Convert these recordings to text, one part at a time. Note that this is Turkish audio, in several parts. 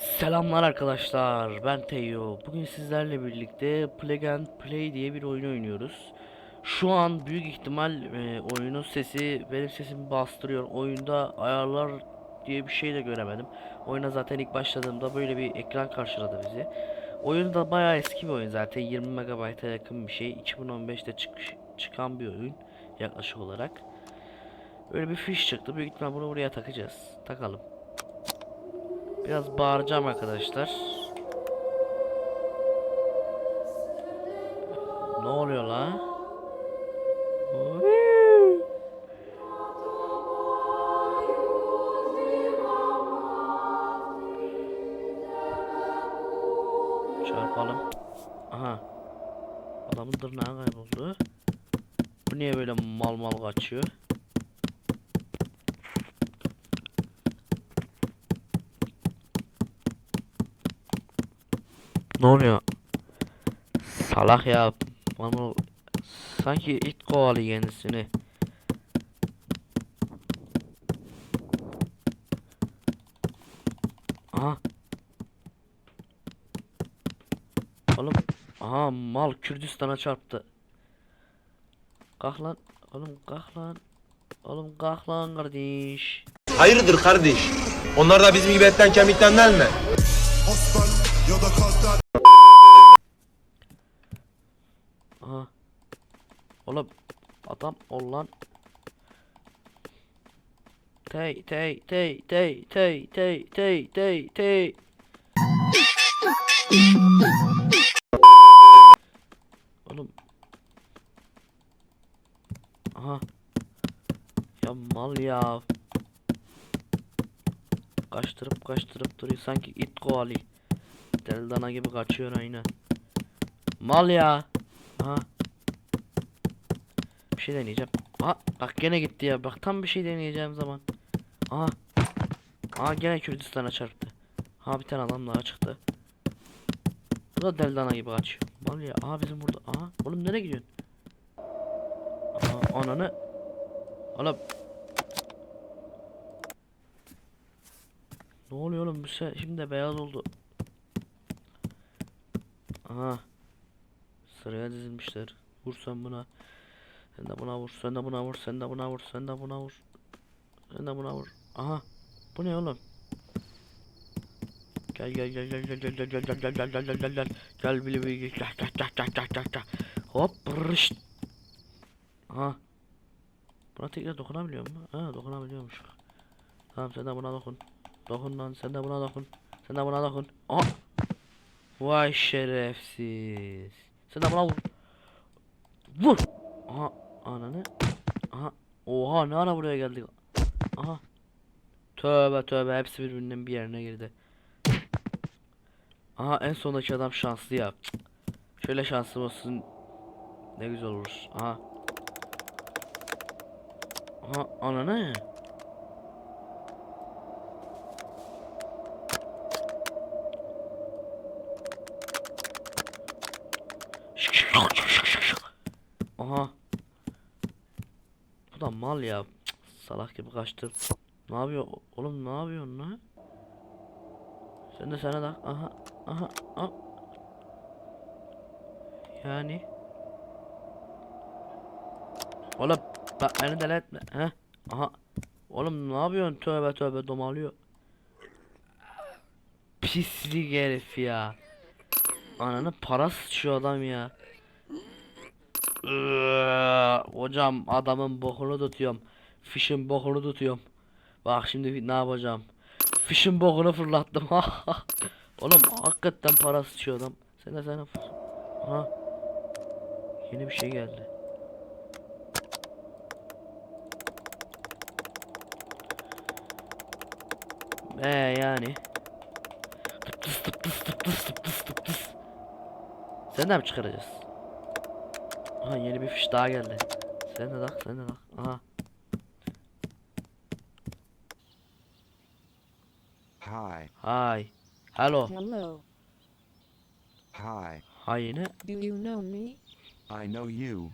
Selamlar arkadaşlar. Ben Teyo. Bugün sizlerle birlikte Plug and Play diye bir oyun oynuyoruz. Şu an büyük ihtimal e, oyunun sesi benim sesimi bastırıyor. Oyunda ayarlar diye bir şey de göremedim. Oyuna zaten ilk başladığımda böyle bir ekran karşıladı bizi. Oyun da bayağı eski bir oyun zaten 20 MB'a yakın bir şey. 2015'te çık çıkan bir oyun yaklaşık olarak. Böyle bir fiş çıktı. Büyük ihtimal bunu buraya takacağız. Takalım. Biraz bağıracağım arkadaşlar. Ne oluyor la? Çarpalım. Aha. Adamın tırnağı kayboldu. Bu niye böyle mal mal kaçıyor? Ne oluyor? Salak ya. Ama sanki it kovalıyor kendisini. Aha. Oğlum. Aha mal Kürdistan'a çarptı. Kalk lan. Oğlum kalk lan. Oğlum kalk lan kardeş. Hayırdır kardeş? Onlar da bizim gibi etten kemikten değil mi? Aha. Oğlum adam ol lan. Tey tey tey tey tey tey tey tey tey. Oğlum. Aha. Ya mal ya. Kaçtırıp kaçtırıp duruyor sanki it kovalıyor. Deli gibi kaçıyor aynen. Mal ya. Aha. Bir şey deneyeceğim. Aha bak gene gitti ya. Bak tam bir şey deneyeceğim zaman. Aha. Aha gene Kürdistan'a çarptı. Ha bir tane adam daha çıktı. Bu da deldana gibi kaçıyor. Mal ya. Bizim burada. Aha. Oğlum nereye gidiyorsun? Aha ananı. Oğlum. Ne oluyor oğlum bu se şimdi de beyaz oldu. Aha. Sıraya dizilmişler. Vur sen buna. Sen de buna vur. Sen de buna vur. Sen de buna vur. Sen de buna vur. Sen de buna vur. Aha. Bu ne oğlum? Gel gel gel gel gel gel gel gel gel gel gel gel gel gel gel bili bili gel gel gel gel gel gel gel hop rışt aha buna tekrar dokunabiliyor mu ha dokunabiliyormuş tamam sen de buna dokun dokun lan sen de buna dokun sen de buna dokun aha vay şerefsiz sen de buna vur vur aha ananı aha oha ne ara buraya geldik aha tövbe tövbe hepsi birbirinin bir yerine girdi Aha en sondaki adam şanslı ya. Şöyle şanslı olsun. Ne güzel olur. Aha. Aha ananı. Aha. Bu da mal ya. Salak gibi kaçtı. Ne yapıyor? Oğlum ne yapıyorsun lan? Sen de sana da aha aha aha. Yani Oğlum bak beni deli etme he aha Oğlum ne yapıyorsun tövbe tövbe domalıyor Pislik herif ya Ananı para sıçıyor adam ya Hocam adamın bokunu tutuyorum Fişin bokunu tutuyorum Bak şimdi ne yapacağım Fişin bokunu fırlattım. Oğlum hakikaten para sıçıyor adam. Sen de sen Ha. Yeni bir şey geldi. Ee yani. Tıp tıs tıp tıs tıp tıs tıp tıs tıp tıs. Sen de mi çıkaracağız? Aha yeni bir fiş daha geldi. Sen de tak sen de tak. Aha. Hi. Hi. Hello. Hello. Hi. Ha yine. Do you know me? I know you.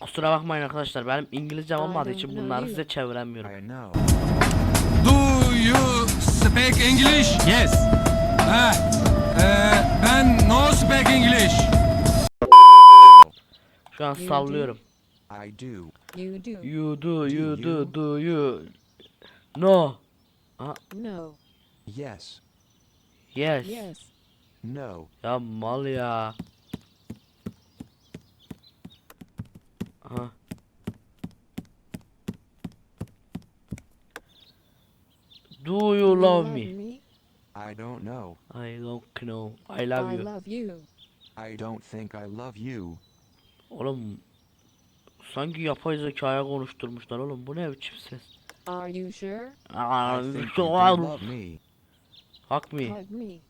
Kusura bakmayın arkadaşlar benim İngilizcem olmadığı için bunları size çeviremiyorum. I know. Do you speak English? Yes. Ha, ee, ben no speak English. Şu an sallıyorum. I do. You do. You do, you you? do, do you. No. No. Yes. Yes. Yes. No. Ya mal ya. Aha. Do you love me? I don't know. I don't know. I love I you. love you. I don't think I love you. Oğlum sanki yapay zekaya konuşturmuşlar oğlum. Bu ne biçim ses? Are you sure? Aa, love me. Hak me. Hug me.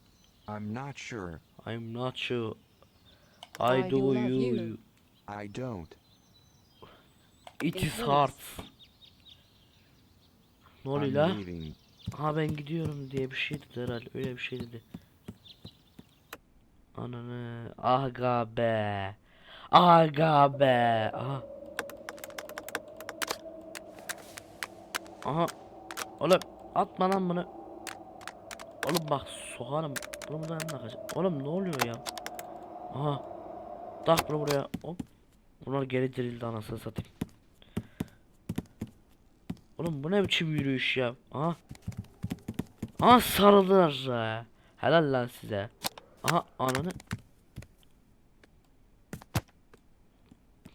I'm not sure. I'm not sure. I, I do do you. you. I don't. It It is hard. Ne oluyor I'm la? Ha ben gidiyorum diye bir şey dedi herhalde. Öyle bir şey dedi. Ananı. Aga be. Aga be. Aha. Aha. Oğlum atma lan bunu. Oğlum bak sokarım. Bunu buradan takacağım. Oğlum ne oluyor ya? Aha. Tak bunu buraya. Hop. Bunlar geri dirildi anasını satayım. Oğlum bu ne biçim yürüyüş ya? Aha. Aha sarıldılar. Helal lan size. Aha ananı.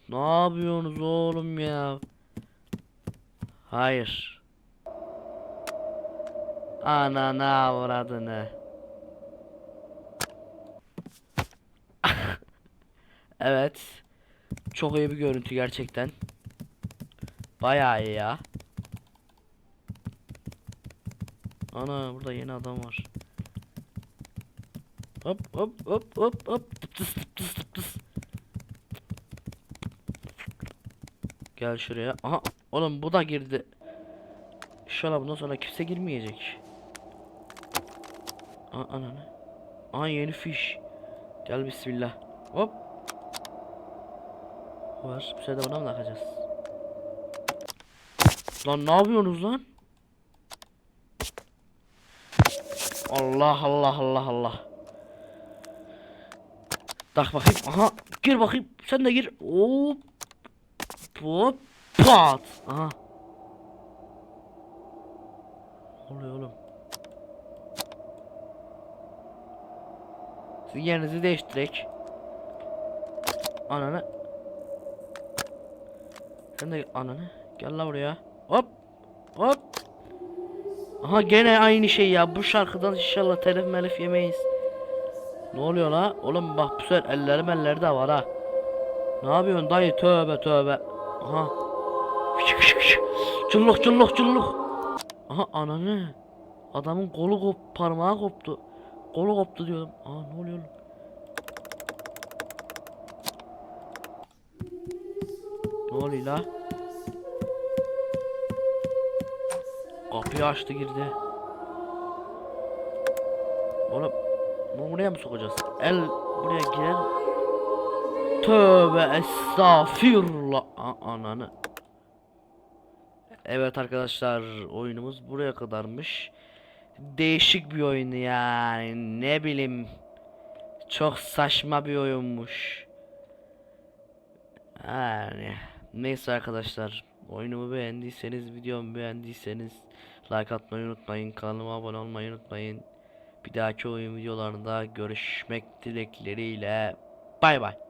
Ne yapıyorsunuz oğlum ya? Hayır. Anana avradını. evet. Çok iyi bir görüntü gerçekten. Bayağı iyi ya. Ana burada yeni adam var. Hop hop hop hop hop tıp tıs tıs tıs. Gel şuraya. Aha oğlum bu da girdi. İnşallah bundan sonra kimse girmeyecek. Aa ananı. Aha yeni fiş. Gel bismillah. Hop. Var. Bu sefer de buna mı takacağız? Lan ne yapıyorsunuz lan? Allah Allah Allah Allah. Tak bakayım. Aha gir bakayım. Sen de gir. Hop. Hop. Pat. Aha. Ne oluyor oğlum? Sizin yerinizi değiştirek. Ananı. Sen de ananı. Gel la buraya. Hop. Hop. Aha gene aynı şey ya. Bu şarkıdan inşallah telif melif yemeyiz. Ne oluyor la? Oğlum bak bu sefer ellerim ellerde de var ha. Ne yapıyorsun dayı? Tövbe tövbe. Aha. Fışk fışk fışk. Culluk culluk culluk. Aha ananı. Adamın kolu kop parmağı koptu. Kolu koptu diyorum. Aa ne oluyor oğlum? Ne oluyor la? Kapıyı açtı girdi. Oğlum bunu buraya mı sokacağız? El buraya girer. Tövbe estağfirullah. Ananı. Evet arkadaşlar oyunumuz buraya kadarmış. Değişik bir oyun yani ne bileyim. Çok saçma bir oyunmuş. Yani neyse arkadaşlar oyunumu beğendiyseniz videomu beğendiyseniz like atmayı unutmayın kanalıma abone olmayı unutmayın. Bir dahaki oyun videolarında görüşmek dilekleriyle bay bay.